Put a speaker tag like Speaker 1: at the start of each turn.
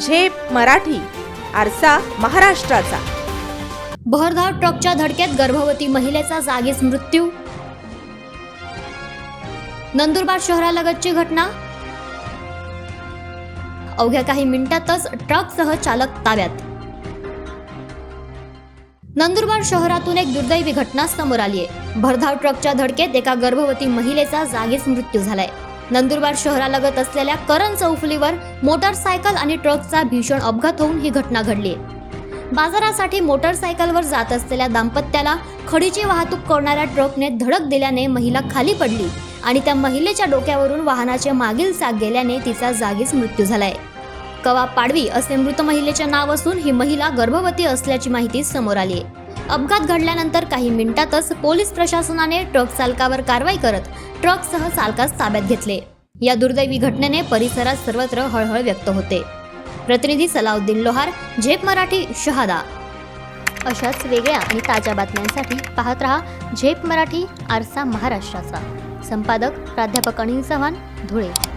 Speaker 1: झेप मराठी आरसा महाराष्ट्राचा.
Speaker 2: भरधाव ट्रकच्या धडकेत गर्भवती महिलेचा जागीच मृत्यू. नंदुरबार शहरालगतची घटना. अवघ्या काही मिनिटातच ट्रकसह चालक ताब्यात. नंदुरबार शहरातून एक दुर्दैवी घटना समोर आली आहे भरधाव ट्रकच्या धडकेत एका गर्भवती महिलेचा जागीच मृत्यू झालाय. नंदुरबार शहरालगत असलेल्या करण चौफुलीवर मोटारसायकल आणि ट्रकचा भीषण अपघात होऊन ही घटना घडली. आहे बाजारासाठी मोटरसायकलवर जात असलेल्या दाम्पत्याला खडीची वाहतूक करणाऱ्या ट्रकने धडक दिल्याने महिला खाली पडली आणि त्या महिलेच्या डोक्यावरून वाहनाचे मागील चाक गेल्याने तिचा जागीच मृत्यू झालाय. कवा पाडवी असे मृत महिलेचे नाव असून ही महिला गर्भवती असल्याची माहिती समोर आली आहे अपघात घडल्यानंतर काही मिनिटातच पोलीस प्रशासनाने ट्रक चालकावर कारवाई करत ट्रकसह चालकास ताब्यात घेतले. या दुर्दैवी घटनेने परिसरात सर्वत्र हळहळ व्यक्त होते. प्रतिनिधी सलाउद्दीन लोहार झेप मराठी शहादा. अशाच वेगळ्या आणि ताज्या बातम्यांसाठी पाहत रहा झेप मराठी आरसा महाराष्ट्राचा. संपादक प्राध्यापक अनिल चव्हाण धुळे.